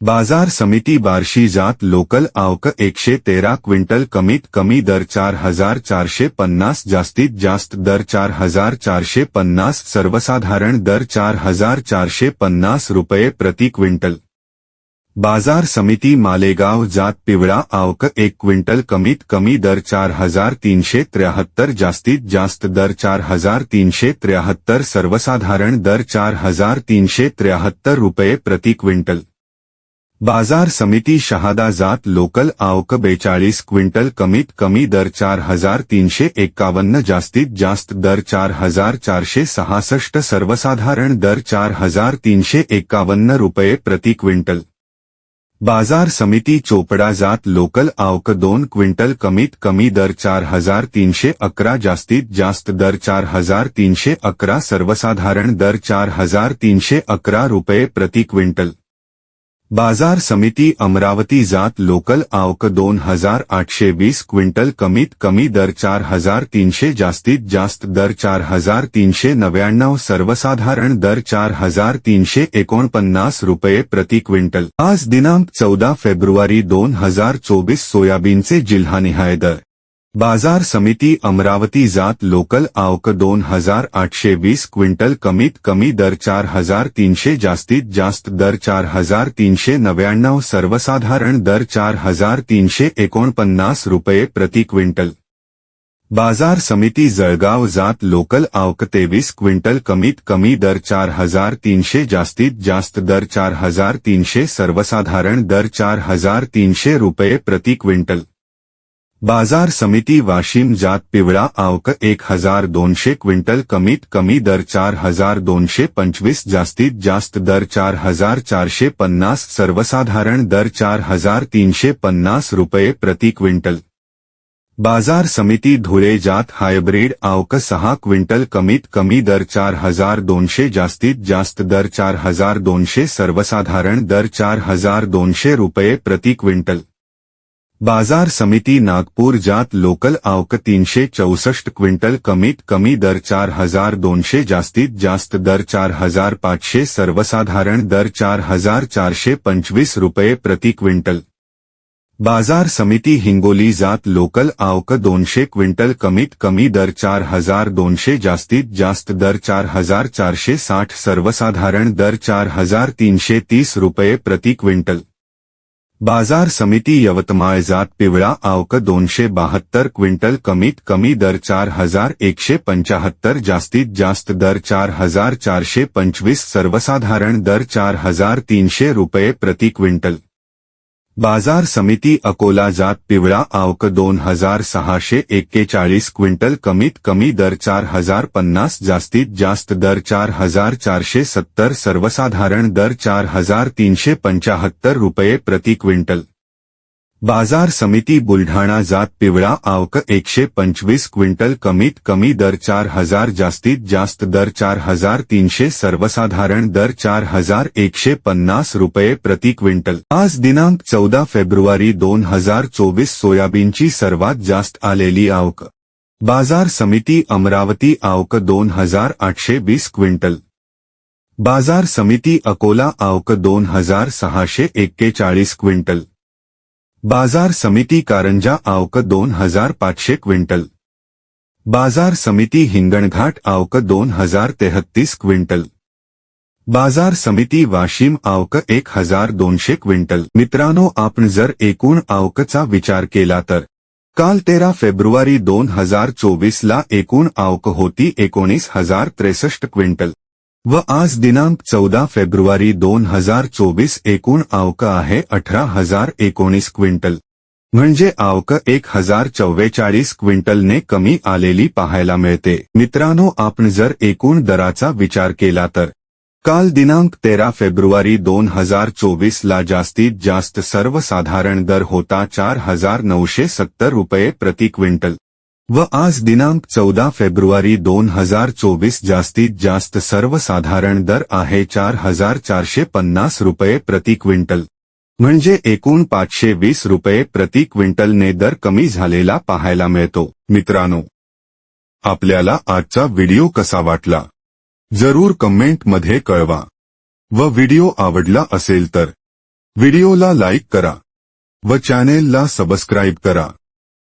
बाज़ार समिती बार्शी जात लोकल आवक एकशे तेरा क्विंटल कमीत कमी दर चार हज़ार चारशे पन्नास, जास्तीत जास्त दर चार हज़ार चारशे पन्नास, सर्वसाधारण दर चार हज़ार चारशे पन्नास रुपये प्रति क्विंटल. बाज़ार समिती मालेगाव जात पिवळा आवक एक क्विंटल कमीत कमी दर चार हज़ार तीनशे त्र्याहत्तर, जास्तीत जास्त दर चार हज़ार तीनशे त्र्याहत्तर, सर्वसाधारण दर चार हज़ार तीनशे त्र्याहत्तर रुपये प्रति क्विंटल. बाज़ार समिती शहादा जात लोकल आवक बेचाळीस क्विंटल कमीत कमी दर चार हज़ार तीनशे एक्कावन्न जास्तीत जास्त दर चार हज़ार चारशे सहासष्ट सर्वसाधारण दर चार हज़ार तीनशे एक्कावन्न रुपये प्रति क्विंटल. बाज़ार समिती चोपडा जात लोकल आवक दोन क्विंटल कमीत कमी दर चार हज़ार तीनशे अकरा जास्तीत जास्त दर चार हज़ार तीनशे अकरा सर्वसाधारण दर चार हज़ार तीनशे अकरा रुपये प्रति क्विंटल. बाजार समिती अमरावती जात लोकल आवक दोन हजार आठशे वीस क्विंटल कमीत कमी दर चार हजार तीनशे जास्तीत जास्त दर चार हजार तीनशे नव्याण्णव सर्वसाधारण दर चार हजार तीनशे एकोणपन्नास रुपये प्रति क्विंटल. आज दिनांक चौदा फेब्रुवारी दोन हजार चोवीस सोयाबीनचे जिल्हानिहाय दर. बाज़ार समिती अमरावती जात लोकल आवक दोन हज़ार आठशे वीस क्विंटल कमीत कमी दर चार हज़ार तीनशे जास्तीत जास्त दर चार हज़ार तीनशे नव्याण्णव सर्वसाधारण दर चार हज़ार तीनशे एकोणपन्नास रुपये प्रति क्विंटल. बाज़ार समिती जळगाव जात लोकल आवक तेवीस क्विंटल कमीत कमी दर चार हज़ार तीनशे जास्तीत जास्त दर चार हज़ार तीनशे सर्वसाधारण दर चार हज़ार तीनशे रुपये प्रति क्विंटल. बाज़ार समिती वाशिम जात पिवळा आवक एक हज़ार दोनशे क्विंटल, कमीत कमी दर चार हज़ार दोनशे पंचवीस, जास्तीत जास्त दर चार हज़ार चारशे पन्नास, सर्वसाधारण दर चार हज़ार तीनशे पन्नास रुपये प्रति क्विंटल. बाज़ार समिती धुळे जात हायब्रीड आवक सहा क्विंटल, कमीत कमी दर चार हज़ार दोनशे, जास्तीत जास्त दर चार हज़ार दोनशे, सर्वसाधारण दर चार हज़ार दोनशे रुपये प्रति क्विंटल. बाज़ार समिती नागपूर जात लोकल आवक तीनशे चौसष्ट क्विंटल कमीत कमी दर चार हज़ार दोनशे जास्तीत जास्त दर चार हज़ार पाचशे सर्वसाधारण दर चार हज़ार चारशे पंचवीस रुपये प्रति क्विंटल. बाज़ार समिती हिंगोली जात लोकल आवक दोनशे क्विंटल कमीत कमी दर चार हज़ार दोनशे जास्तीत जास्त दर चार हज़ार चारशे साठ सर्वसाधारण दर चार हज़ार तीनशे तीस रुपये प्रति क्विंटल. बाज़ार समिति यवतमाळ जात पिवळा आवक दोनशे बहात्तर क्विंटल कमीत कमी दर चार हज़ार एकशे पंचाहत्तर जास्तीत जास्त दर चार हज़ार चारशे पंचवीस सर्वसाधारण दर चार हज़ार तीनशे रुपये प्रति क्विंटल. बाज़ार समिति अकोला जात पिवळा आवक दोन हज़ार सहाशे एक्केचाळीस क्विंटल कमीत कमी दर चार हज़ार पन्नास जास्तीत जास्त दर चार हज़ार चारशे सत्तर सर्वसाधारण दर चार हज़ार तीनशे पंचहत्तर रुपये प्रति क्विंटल. बाजार समिती बुलढाणा जात पिवळा आवक एकशे पंचवीस क्विंटल कमीत कमी दर चार हजार जास्तीत जास्त दर चार हजार तीनशे सर्वसाधारण दर चार हजार एकशे पन्नास रुपये प्रति क्विंटल. आज दिनांक चौदा फेब्रुवारी दोन हजार चोवीस सोयाबीनची सर्वात जास्त आलेली आवक. बाजार समिती अमरावती आवक दोन हजार आठशे वीस क्विंटल. बाजार समिती अकोला आवक दोन हजार सहाशे एक्केचाळीस क्विंटल. बाजार समिती कारंजा आवक दोन हजार पाचशे क्विंटल. बाजार समिती हिंगणघाट आवक दोन हजार तेहत्तीस क्विंटल. बाजार समिती वाशिम आवक एक हजार दोनशे क्विंटल. मित्रांनो आपण जर एकूण आवकचा विचार केला तर काल तेरा फेब्रुवारी दोन हजार चोवीसला एकूण आवक होती एकोणीस हजार त्रेसष्ट क्विंटल. व आज दिनांक चौदा फेब्रुवारी दोन हजार चोवीस एकूण आवक आहे अठरा हजार एकोणीस क्विंटल. म्हणजे आवक एक हजार चव्वेचाळीस क्विंटलने कमी आलेली पाहायला मिळते. मित्रांनो आपण जर एकूण दराचा विचार केला तर. काल दिनांक तेरा फेब्रुवारी दोन हजार चोवीस ला जास्तीत जास्त सर्वसाधारण दर होता चार हजार नऊशे सत्तर रुपये प्रति क्विंटल. व आज दिनांक चौदा फेब्रुवारी दोन हजार चोवीस जास्तीत जास्त सर्वसाधारण दर आहे चार हजार चारशे पन्नास रुपये प्रति क्विंटल. म्हणजे एकूण पाचशे वीस रुपये प्रति क्विंटलने दर कमी झालेला पाहायला मिळतो. मित्रांनो आपल्याला आजचा व्हिडिओ कसा वाटला? जरूर कमेंटमध्ये कळवा. व व्हिडिओ आवडला असेल तर व्हिडिओला लाईक करा. व चॅनेलला सबस्क्राईब करा.